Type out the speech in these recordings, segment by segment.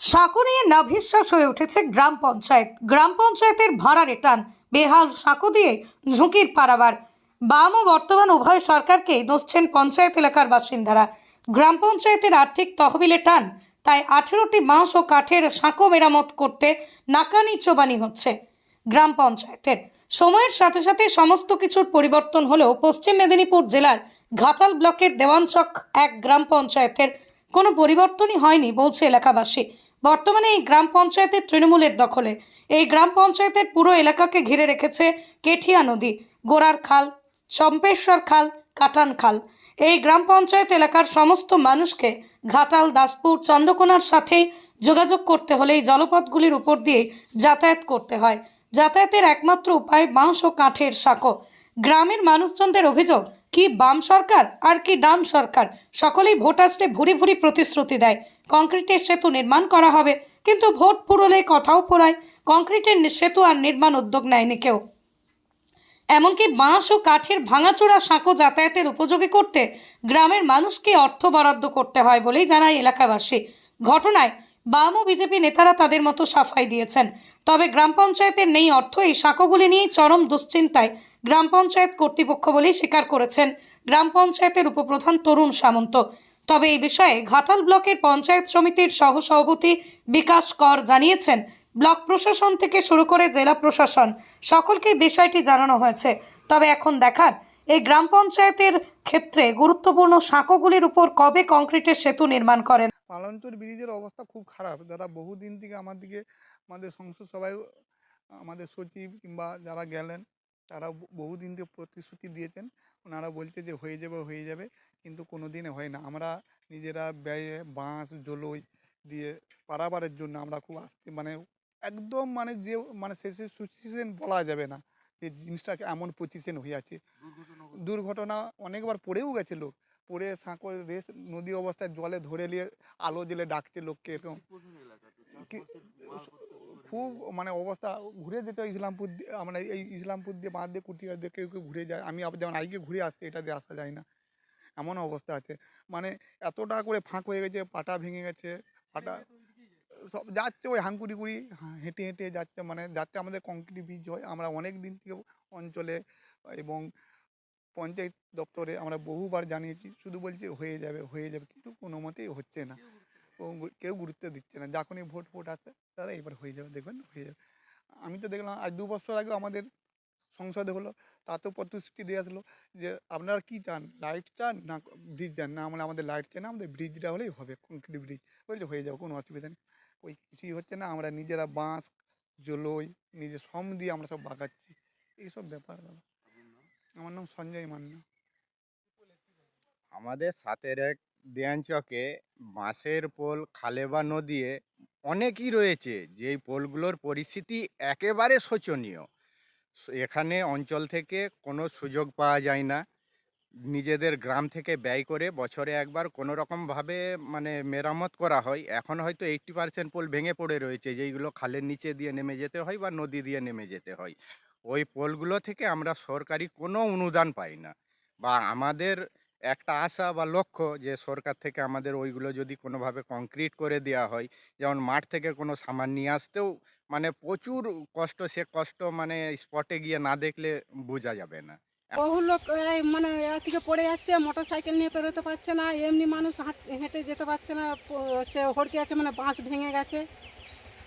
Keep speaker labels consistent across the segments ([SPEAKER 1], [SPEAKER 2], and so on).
[SPEAKER 1] সাঁকো নিয়ে নাভিশ্বাস হয়ে উঠেছে গ্রাম পঞ্চায়েত। গ্রাম পঞ্চায়েতের ভাড়ারে টান বেহাল সাঁকো দিয়ে ঝুঁকির পারাবার। বাম ও বর্তমান উভয় সরকারকেই দোষছেন পঞ্চায়েত এলাকার বাসিন্দারা। গ্রাম পঞ্চায়েতের আর্থিক তহবিলে টান, তাই আঠেরোটি বাঁশ ও কাঠের সাঁকো মেরামত করতে নাকানি চোবানি হচ্ছে গ্রাম পঞ্চায়েতের। সময়ের সাথে সাথে সমস্ত কিছুর পরিবর্তন হলেও পশ্চিম মেদিনীপুর জেলার ঘাটাল ব্লকের দেওয়ানচক এক গ্রাম পঞ্চায়েতের কোনো পরিবর্তনই হয়নি বলছে এলাকাবাসী। বর্তমানে এই গ্রাম পঞ্চায়েতের তৃণমূলের দখলে। এই গ্রাম পঞ্চায়েতের পুরো এলাকাকে ঘিরে রেখেছে কেঠিয়া নদী, গোড়ার খাল, চম্পেশ্বর খাল, কাটান খাল। এই গ্রাম পঞ্চায়েত এলাকার সমস্ত মানুষকে ঘাটাল, দাসপুর, চন্দ্রকোনার সাথে যোগাযোগ করতে হলে এই জলপথগুলির উপর দিয়ে যাতায়াত করতে হয়। যাতায়াতের একমাত্র উপায় বাঁশ ও কাঠের সাঁকো। গ্রামের মানুষজনদের অভিযোগ কি বাম সরকার আর কি ডান সরকার? সকলেই ভোট আসলে ভুরি ভুরি প্রতিশ্রুতি দেয়। কংক্রিটের সেতু নির্মাণ করা হবে, কিন্তু ভোট পুরোলে কথাও পোড়ায়। কংক্রিটের সেতু আর নির্মাণ উদ্যোগ নেয়নি কেউ। এমনকি বাঁশ ও কাঠের ভাঙাচোরা সাঁকো যাতায়াতের উপযোগী করতে গ্রামের মানুষকে অর্থ বরাদ্দ করতে হয় বলেই জানায় এলাকাবাসী। ঘটনায় বাম ও বিজেপি নেতারা তাদের মতো সাফাই দিয়েছেন। তবে গ্রাম পঞ্চায়েতের নেই অর্থ, এই সাঁকোগুলি নিয়েই চরম দুশ্চিন্তায় গ্রাম পঞ্চায়েত কর্তৃপক্ষ বলেই স্বীকার করেছেন গ্রাম পঞ্চায়েতের উপপ্রধান তরুণ সামন্ত। তবে এই বিষয়ে ঘাটাল ব্লকের পঞ্চায়েত সমিতির সহসভাপতি বিকাশ কর জানিয়েছেন, ব্লক প্রশাসন থেকে শুরু করে জেলা প্রশাসন সকলকে বিষয়টি জানানো হয়েছে। তবে এখন দেখার, এই গ্রাম পঞ্চায়েতের ক্ষেত্রে গুরুত্বপূর্ণ সাঁকোগুলির উপর কবে কংক্রিটের সেতু নির্মাণ করেন?
[SPEAKER 2] পালনচর ব্রিজের অবস্থা খুব খারাপ। যারা বহুদিন থেকে আমার দিকে আমাদের সংসদ সভায় আমাদের সচিব কিংবা যারা গেলেন তারা বহুদিন থেকে প্রতিশ্রুতি দিয়েছেন। ওনারা বলছে যে হয়ে যাবে হয়ে যাবে। কিন্তু কোনো দিনে হয় না। আমরা নিজেরা ব্যয়ে বাঁশ জলই দিয়ে পারাবারের জন্য আমরা খুব আস্তে মানে একদম মানে যে মানে শেষে সুচিশন বলা যাবে না যে জিনিসটাকে এমন পজিশন হয়ে আছে। দুর্ঘটনা অনেকবার পড়েও গেছে লোক। পড়ে সাঁকো রেস নদী অবস্থায় জলে ধরে নিয়ে আলো জেলে ডাকছে লোককে এরকম। খুব মানে অবস্থা ঘুরে যেতে হয় ইসলামপুর দিয়ে মানে এই ইসলামপুর দিয়ে বাঁধ দিয়ে কুটিয়া দিয়ে কেউ কেউ ঘুরে যায়। আমি যেমন আজকে ঘুরে আসছি এটা দিয়ে আসা যায় না। এমন অবস্থা আছে। মানে এতটা করে ফাঁক হয়ে গেছে পাটা ভেঙে গেছে পাটা সব যাচ্ছে ওই হাঙ্কুড়ি কুড়ি হেঁটে হেঁটে যাচ্ছে। মানে যাচ্ছে আমাদের কংক্রিট বীজ হয়। আমরা অনেক দিন থেকে অঞ্চলে এবং পঞ্চায়েত দপ্তরে আমরা বহুবার জানিয়েছি, শুধু বলছে হয়ে যাবে হয়ে যাবে, কিন্তু কোনো মতেই হচ্ছে না। কেউ গুরুত্ব দিচ্ছে না। যখনই ভোট ফোট আসে তারা এবার হয়ে যাবে, দেখবেন হয়ে যাবে। আমি তো দেখলাম, আজ দু বছর আগে আমাদের সংসদে হলো, তাতেও প্রতিশ্রুতি দিয়ে আসলো যে, আপনারা কি চান? লাইট চান না ব্রিজ চান? না আমরা আমাদের লাইট চাই না, আমাদের ব্রিজটা হলেই হবে কংক্রিট ব্রিজ। বলছে, হয়ে যাবে, কোনো অসুবিধা নেই। ওই কিছুই হচ্ছে না, আমরা নিজেরা বাঁশ, জলই নিজে শ্রম দিয়ে আমরা সব বাগাচ্ছি। এইসব ব্যাপার দাদা। আমার নাম সঞ্জয় মান্না।
[SPEAKER 3] আমাদের সাতের এক দেয়ানচকে বাঁশের পোল খালে বা নদীয়ে অনেকই রয়েছে, যেই পোলগুলোর পরিস্থিতি একেবারে শোচনীয়। এখানে অঞ্চল থেকে কোনো সুযোগ পাওয়া যায় না। নিজেদের গ্রাম থেকে ব্যয় করে বছরে একবার কোনো রকমভাবে মানে মেরামত করা হয়। এখন হয়তো এইট্টি পার্সেন্ট পোল ভেঙে পড়ে রয়েছে, যেইগুলো খালের নিচে দিয়ে নেমে যেতে হয় বা নদী দিয়ে নেমে যেতে হয়। ওই পোলগুলো থেকে আমরা সরকারি কোনো অনুদান পাই না। বা আমাদের একটা আশা বা লক্ষ্য যে সরকার থেকে আমাদের ওইগুলো যদি কোনোভাবে কংক্রিট করে দেওয়া হয়, যেমন মাঠ থেকে কোনো সামান নিয়ে আসতেও মানে প্রচুর কষ্ট, সে কষ্ট মানে স্পটে গিয়ে না দেখলে বোঝা যাবে না।
[SPEAKER 4] বহু লোক মানে এর থেকে পড়ে যাচ্ছে মোটর সাইকেল নিয়ে পেরোতে পারছে না, এমনি মানুষ হাঁট- যেতে পারছে না হচ্ছে হড়কে আছে মানে বাঁশ ভেঙে গেছে।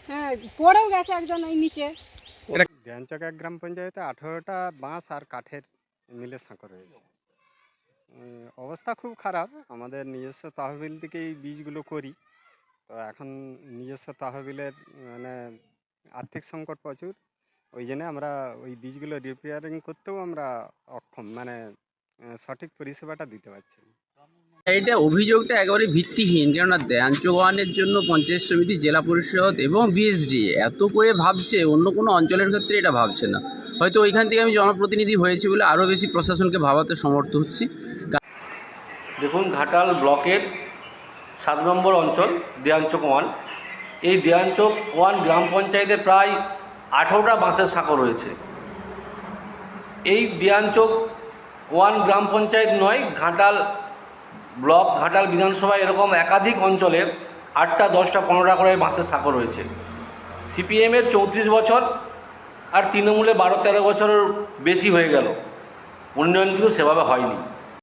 [SPEAKER 4] হ্যাঁ পড়েও গেছে একজন এই নিচে।
[SPEAKER 5] ধ্যানচক এক গ্রাম পঞ্চায়েতে আঠেরোটা বাঁশ আর কাঠের মিলে সাঁকো রয়েছে। অবস্থা খুব খারাপ। আমাদের নিজস্ব তহবিল থেকেই বীজগুলো করি। তো এখন নিজস্ব তহবিলের মানে আর্থিক সংকট প্রচুর। ওই জন্য আমরা ওই বীজগুলো রিপেয়ারিং করতেও আমরা অক্ষম মানে সঠিক পরিষেবাটা দিতে পারছি না।
[SPEAKER 6] এটা অভিযোগটা একেবারে ভিত্তিহীন। কেননা চৌহানের জন্য পঞ্চায়েত সমিতি, জেলা পরিষদ এবং বিএসডি এত করে ভাবছে, অন্য কোনো অঞ্চলের ক্ষেত্রে এটা ভাবছে না। হয়তো ওইখান থেকে আমি জনপ্রতিনিধি হয়েছি বলে আরও বেশি প্রশাসনকে ভাবাতে সমর্থ হচ্ছি।
[SPEAKER 7] দেখুন, ঘাটাল ব্লকের সাত নম্বর অঞ্চল দেয়ানচক ওয়ান। এই দেয়ানচক ওয়ান গ্রাম পঞ্চায়েতে প্রায় আঠেরোটা বাঁশের সাঁকো রয়েছে। এই দেয়ানচক ওয়ান গ্রাম পঞ্চায়েত নয়, ঘাটাল ব্লক ঘাটাল বিধানসভা এরকম একাধিক অঞ্চলের আটটা, দশটা, পনেরোটা করে বাঁশের সাঁকো রয়েছে। সিপিএমের চৌত্রিশ বছর আর তৃণমূলে বারো, তেরো বছরের বেশি হয়ে গেল। উন্নয়ন কিন্তু সেভাবে হয়নি।